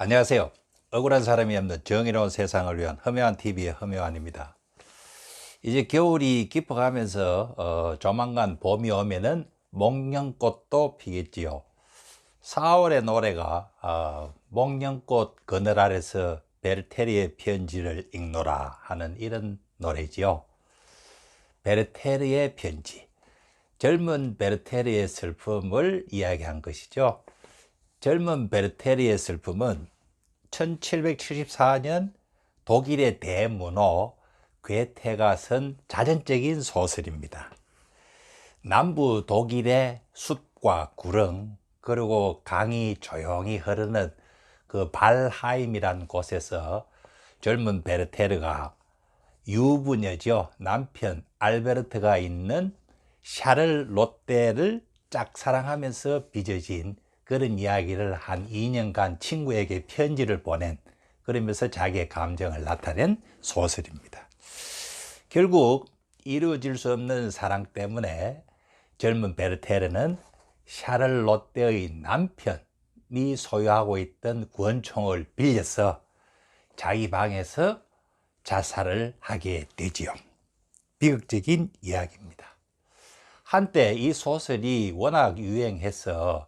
안녕하세요. 억울한 사람이 없는 정의로운 세상을 위한 험요한 TV의 험요한입니다. 이제 겨울이 깊어가면서 어, 조만간 봄이 오면은 목련꽃도 피겠지요. 4월의 노래가 어, 목련꽃 그늘 아래서 베르테리의 편지를 읽노라 하는 이런 노래지요. 베르테르의 편지. 젊은 베르테르의 슬픔을 이야기한 것이죠. 젊은 베르테르의 슬픔은 1774년 독일의 대문호 괴테가 쓴 자전적인 소설입니다. 남부 독일의 숲과 구릉 그리고 강이 조용히 흐르는 그 발하임이란 곳에서 젊은 베르테르가 유부녀죠 남편 알베르트가 있는 샤를 롯데를 짝사랑하면서 빚어진 그런 이야기를 한 2년간 친구에게 편지를 보낸 그러면서 자기의 감정을 나타낸 소설입니다. 결국 이루어질 수 없는 사랑 때문에 젊은 베르테르는 샤를롯데의 남편이 소유하고 있던 권총을 빌려서 자기 방에서 자살을 하게 되지요. 비극적인 이야기입니다. 한때 이 소설이 워낙 유행해서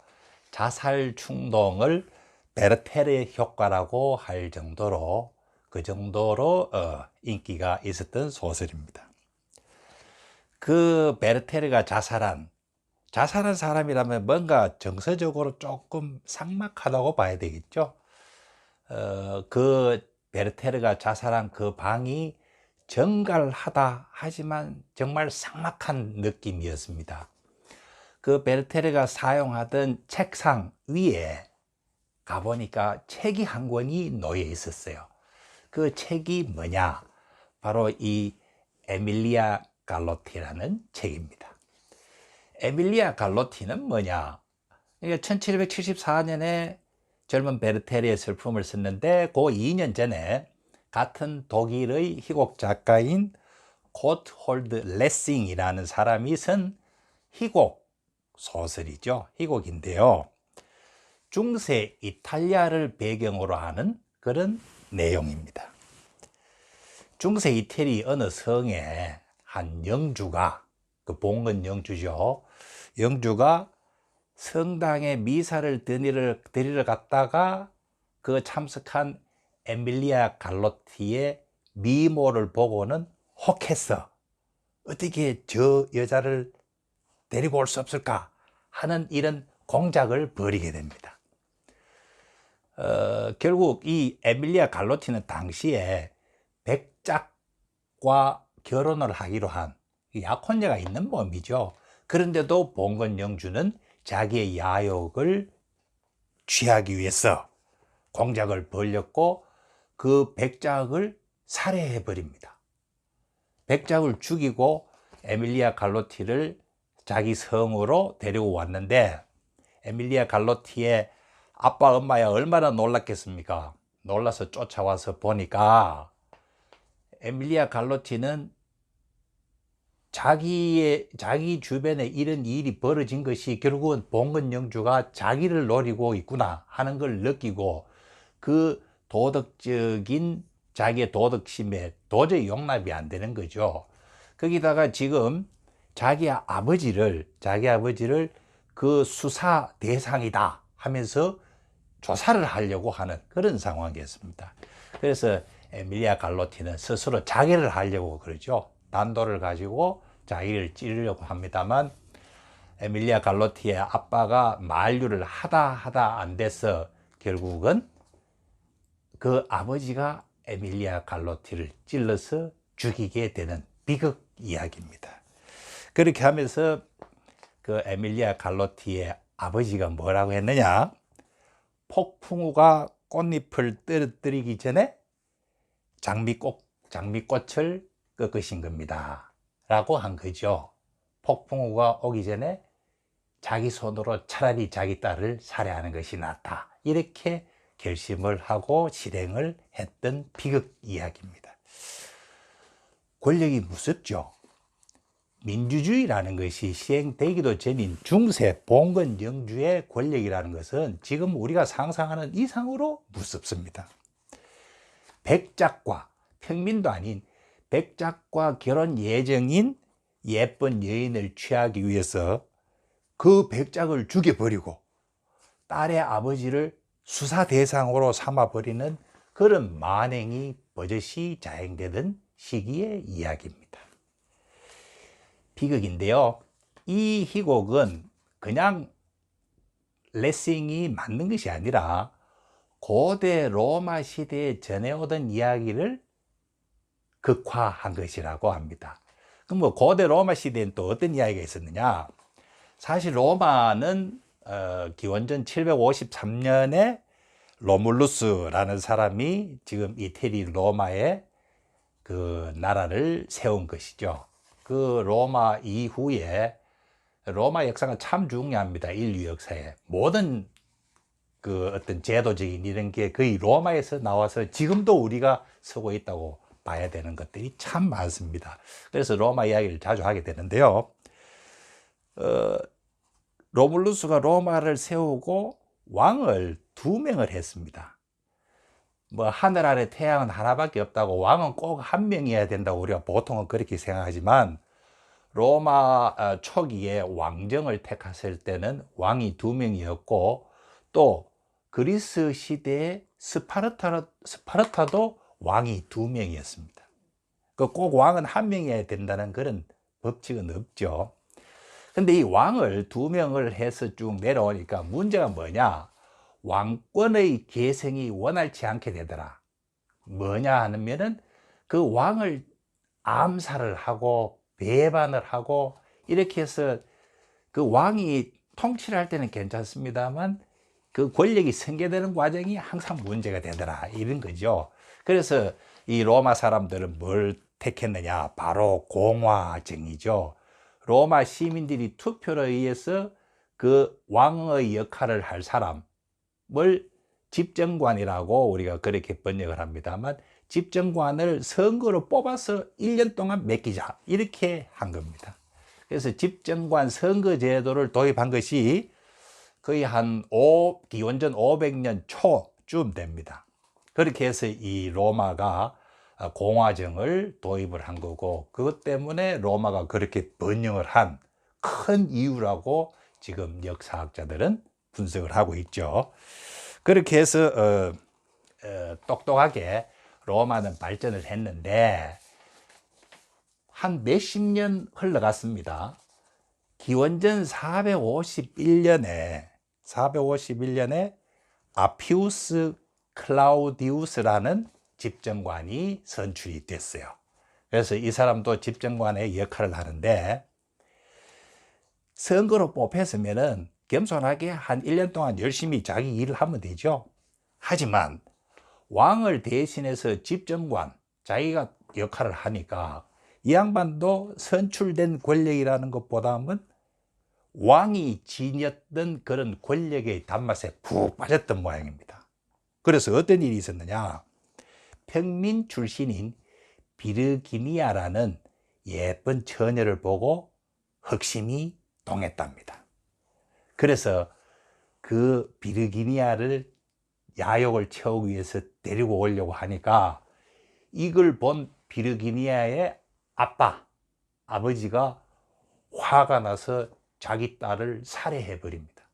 자살 충동을 베르테르의 효과라고 할 정도로 그 정도로 어, 인기가 있었던 소설입니다. 그 베르테르가 자살한 자살한 사람이라면 뭔가 정서적으로 조금 삭막하다고 봐야 되겠죠. 어, 그 베르테르가 자살한 그 방이 정갈하다 하지만 정말 삭막한 느낌이었습니다. 그 베르테르가 사용하던 책상 위에 가보니까 책이 한 권이 놓여 있었어요. 그 책이 뭐냐? 바로 이 에밀리아 갈로티라는 책입니다. 에밀리아 갈로티는 뭐냐? 그러니까 1774년에 젊은 베르테르의 슬픔을 썼는데 그 2년 전에 같은 독일의 희곡 작가인 고트홀드 레싱이라는 사람이 쓴 희곡 소설이죠. 희곡인데요. 중세 이탈리아를 배경으로 하는 그런 내용입니다. 중세 이태리 어느 성에 한 영주가 그 봉건 영주죠. 영주가 성당에 미사를 드리러, 갔다가 그 참석한 에밀리아 갈로티의 미모를 보고는 혹했어. 어떻게 저 여자를 데리고 올 수 없을까 하는 이런 공작을 벌이게 됩니다. 어, 결국 이 에밀리아 갈로티는 당시에 백작과 결혼을 하기로 한 약혼녀가 있는 몸이죠. 그런데도 봉건 영주는 자기의 야욕을 취하기 위해서 공작을 벌였고 그 백작을 살해해 버립니다. 백작을 죽이고 에밀리아 갈로티를 자기 성으로 데리고 왔는데 에밀리아 갈로티의 아빠 엄마야 얼마나 놀랐겠습니까? 놀라서 쫓아와서 보니까 에밀리아 갈로티는 자기의 자기 주변에 이런 일이 벌어진 것이 결국은 봉건 영주가 자기를 노리고 있구나 하는 걸 느끼고 그 도덕적인 자기의 도덕심에 도저히 용납이 안 되는 거죠. 거기다가 지금 자기 아버지를 자기 아버지를 그 수사 대상이다 하면서 조사를 하려고 하는 그런 상황이었습니다. 그래서 에밀리아 갈로티는 스스로 자결을 하려고 그러죠. 단도를 가지고 자기를 찌르려고 합니다만 에밀리아 갈로티의 아빠가 만류를 하다 하다 안 돼서 결국은 그 아버지가 에밀리아 갈로티를 찔러서 죽이게 되는 비극 이야기입니다. 그렇게 하면서 그 에밀리아 갈로티의 아버지가 뭐라고 했느냐? 폭풍우가 꽃잎을 떨어뜨리기 전에 장미꽃, 장미꽃을 꺾으신 겁니다. 라고 한 거죠. 폭풍우가 오기 전에 자기 손으로 차라리 자기 딸을 살해하는 것이 낫다. 이렇게 결심을 하고 실행을 했던 비극 이야기입니다. 권력이 무섭죠. 민주주의라는 것이 시행되기도 전인 중세 봉건 영주의 권력이라는 것은 지금 우리가 상상하는 이상으로 무섭습니다. 백작과 평민도 아닌 백작과 결혼 예정인 예쁜 여인을 취하기 위해서 그 백작을 죽여버리고 딸의 아버지를 수사 대상으로 삼아버리는 그런 만행이 버젓이 자행되던 시기의 이야기입니다. 비극인데요. 이 희곡은 그냥 레싱이 맞는 것이 아니라 고대 로마 시대에 전해오던 이야기를 극화한 것이라고 합니다. 그럼 뭐 고대 로마 시대엔 또 어떤 이야기가 있었느냐? 사실 로마는 어, 기원전 753년에 로물루스라는 사람이 지금 이태리 로마에 그 나라를 세운 것이죠. 그 로마 이후에 로마 역사가 참 중요합니다. 인류 역사에 모든 그 어떤 제도적인 이런 게 거의 로마에서 나와서 지금도 우리가 쓰고 있다고 봐야 되는 것들이 참 많습니다. 그래서 로마 이야기를 자주 하게 되는데요. 어, 로물루스가 로마를 세우고 왕을 두 명을 했습니다. 뭐 하늘 아래 태양은 하나밖에 없다고 왕은 꼭 한 명이어야 된다고 우리가 보통은 그렇게 생각하지만 로마 어, 초기에 왕정을 택했을 때는 왕이 두 명이었고 또 그리스 시대에 스파르타, 스파르타도 왕이 두 명이었습니다. 그꼭 왕은 한 명이어야 된다는 그런 법칙은 없죠. 근데 이 왕을 두 명을 해서 쭉 내려오니까 문제가 뭐냐? 왕권의 계승이 원활치 않게 되더라. 뭐냐 하면은 그 왕을 암살을 하고 배반을 하고 이렇게 해서 그 왕이 통치를 할 때는 괜찮습니다만 그 권력이 승계되는 과정이 항상 문제가 되더라 이런 거죠. 그래서 이 로마 사람들은 뭘 택했느냐? 바로 공화정이죠. 로마 시민들이 투표로 의해서 그 왕의 역할을 할 사람 을 집정관이라고 우리가 그렇게 번역을 합니다만 집정관을 선거로 뽑아서 1년 동안 맡기자 이렇게 한 겁니다. 그래서 집정관 선거 제도를 도입한 것이 거의 한 5, 기원전 500년 초쯤 됩니다. 그렇게 해서 이 로마가 공화정을 도입을 한 거고 그것 때문에 로마가 그렇게 번영을 한 큰 이유라고 지금 역사학자들은 분석을 하고 있죠. 그렇게 해서 어, 어, 똑똑하게 로마는 발전을 했는데 한 몇십 년 흘러갔습니다. 기원전 451년에 451년에 아피우스 클라우디우스라는 집정관이 선출이 됐어요. 그래서 이 사람도 집정관의 역할을 하는데 선거로 뽑혔으면은 겸손하게 한 1년 동안 열심히 자기 일을 하면 되죠. 하지만 왕을 대신해서 집정관, 자기가 역할을 하니까 이 양반도 선출된 권력이라는 것보다는 왕이 지녔던 그런 권력의 단맛에 푹 빠졌던 모양입니다. 그래서 어떤 일이 있었느냐? 평민 출신인 비르기니아라는 예쁜 처녀를 보고 흑심이 동했답니다. 그래서 그 비르기니아를 야욕을 채우기 위해서 데리고 오려고 하니까 이걸 본 비르기니아의 아빠, 아버지가 화가 나서 자기 딸을 살해해 버립니다.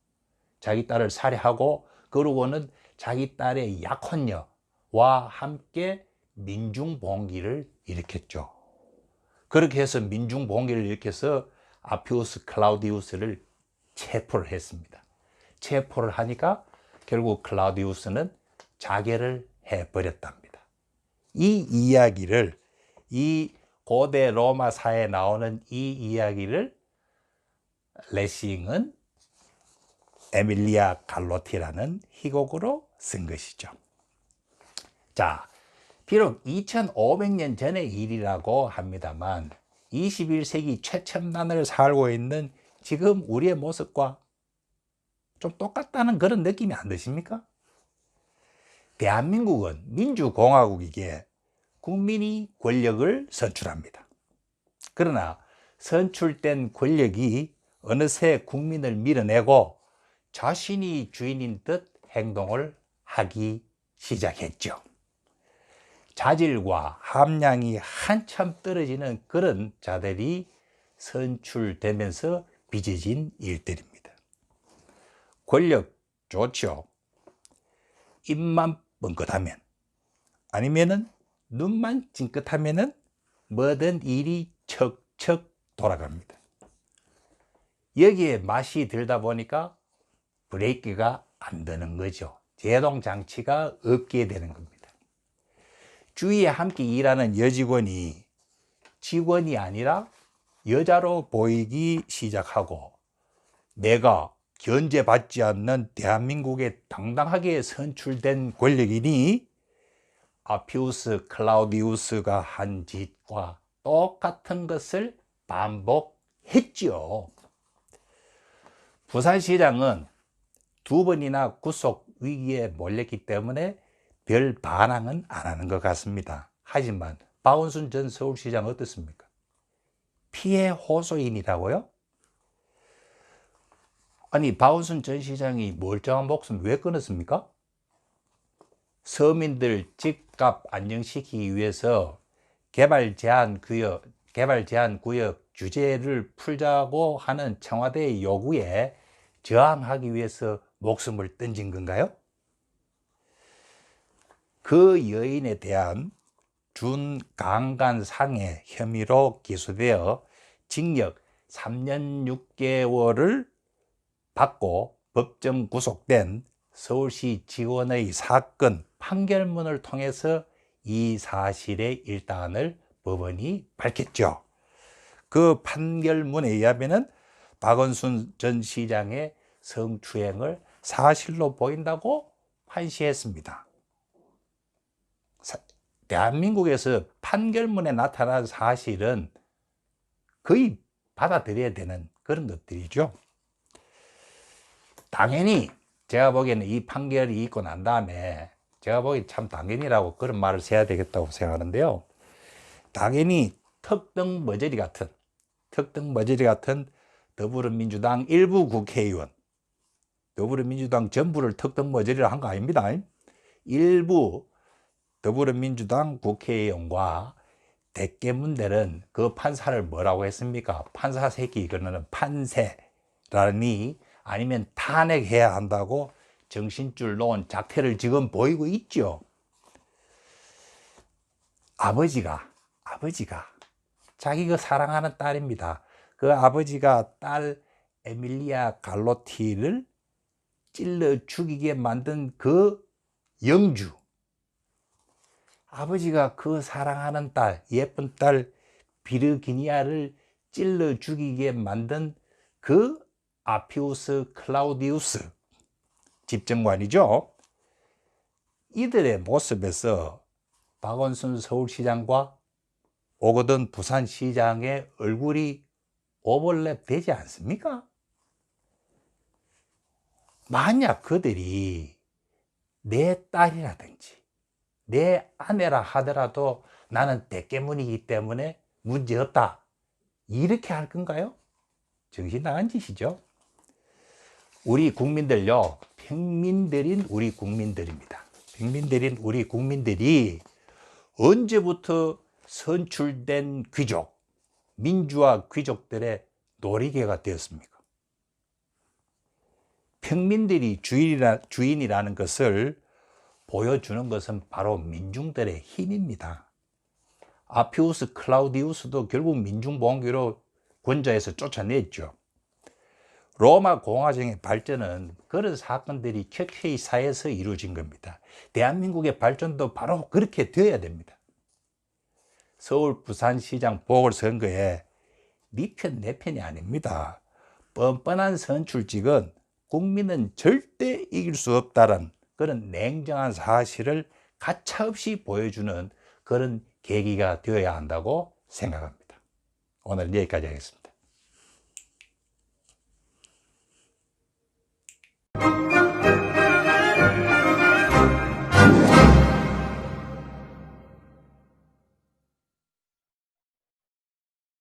자기 딸을 살해하고 그러고는 자기 딸의 약혼녀와 함께 민중봉기를 일으켰죠. 그렇게 해서 민중봉기를 일으켜서 아피우스 클라우디우스를 체포를 했습니다. 체포를 하니까 결국 클라우디우스는 자결을 해버렸답니다. 이 이야기를 이 고대 로마 사에 나오는 이 이야기를 레싱은 에밀리아 갈로티라는 희곡으로 쓴 것이죠. 자, 비록 2500년 전의 일이라고 합니다만 21세기 최첨단을 살고 있는 지금 우리의 모습과 좀 똑같다는 그런 느낌이 안 드십니까? 대한민국은 민주공화국이기에 국민이 권력을 선출합니다. 그러나 선출된 권력이 어느새 국민을 밀어내고 자신이 주인인 듯 행동을 하기 시작했죠. 자질과 함량이 한참 떨어지는 그런 자들이 선출되면서 빚어진 일들입니다. 권력 좋죠. 입만 뻥끗하면 아니면은 눈만 찡긋하면은 뭐든 일이 척척 돌아갑니다. 여기에 맛이 들다 보니까 브레이크가 안 되는 거죠. 제동 장치가 없게 되는 겁니다. 주위에 함께 일하는 여직원이 직원이 아니라 여자로 보이기 시작하고 내가 견제받지 않는 대한민국에 당당하게 선출된 권력이니 아피우스 클라우디우스가 한 짓과 똑같은 것을 반복했지요. 부산시장은 두 번이나 구속 위기에 몰렸기 때문에 별 반항은 안 하는 것 같습니다. 하지만 박원순 전 서울시장 어떻습니까? 피해 호소인이라고요? 아니 박원순 전 시장이 멀쩡한 목숨 왜 끊었습니까? 서민들 집값 안정시키기 위해서 개발 제한 구역 개발 제한 구역 규제를 풀자고 하는 청와대의 요구에 저항하기 위해서 목숨을 던진 건가요? 그 여인에 대한 준강간상해 혐의로 기소되어 징역 3년 6개월을 받고 법정 구속된 서울시 직원의 사건 판결문을 통해서 이 사실의 일단을 법원이 밝혔죠. 그 판결문에 의하면 박원순 전 시장의 성추행을 사실로 보인다고 판시했습니다. 대한민국에서 판결문에 나타난 사실은 거의 받아들여야 되는 그런 것들이죠. 당연히 제가 보기에는 이 판결이 있고 난 다음에 제가 보기 참 당연이라고 그런 말을 써야 되겠다고 생각하는데요. 당연히 특등 머저리 같은 특등 머저리 같은 더불어민주당 일부 국회의원 더불어민주당 전부를 특등 머저리로 한거 아닙니다. 일부 더불어민주당 국회의원과 대깨문들은 그 판사를 뭐라고 했습니까? 판사 새끼 그러는 판세라니 아니면 탄핵해야 한다고 정신줄 놓은 작태를 지금 보이고 있죠. 아버지가 아버지가 자기 그 사랑하는 딸입니다. 그 아버지가 딸 에밀리아 갈로티를 찔러 죽이게 만든 그 영주 아버지가 그 사랑하는 딸, 예쁜 딸 비르기니아를 찔러 죽이게 만든 그 아피우스 클라우디우스 집정관이죠. 이들의 모습에서 박원순 서울시장과 오거든 부산시장의 얼굴이 오버랩 되지 않습니까? 만약 그들이 내 딸이라든지 내 아내라 하더라도 나는 대깨문이기 때문에 문제없다. 이렇게 할 건가요? 정신 나간 짓이죠. 우리 국민들요, 평민들인 우리 국민들입니다. 평민들인 우리 국민들이 언제부터 선출된 귀족, 민주화 귀족들의 놀이개가 되었습니까? 평민들이 주인이라, 주인이라는 것을 보여주는 것은 바로 민중들의 힘입니다. 아피우스 클라우디우스도 결국 민중봉기로 권좌에서 쫓아냈죠. 로마 공화정의 발전은 그런 사건들이 켜켜이 사에서 이루어진 겁니다. 대한민국의 발전도 바로 그렇게 되어야 됩니다. 서울 부산시장 보궐선거에 네 편, 내 편이 아닙니다. 뻔뻔한 선출직은 국민은 절대 이길 수 없다는 그런 냉정한 사실을 가차없이 보여주는 그런 계기가 되어야 한다고 생각합니다. 오늘 여기까지 하겠습니다.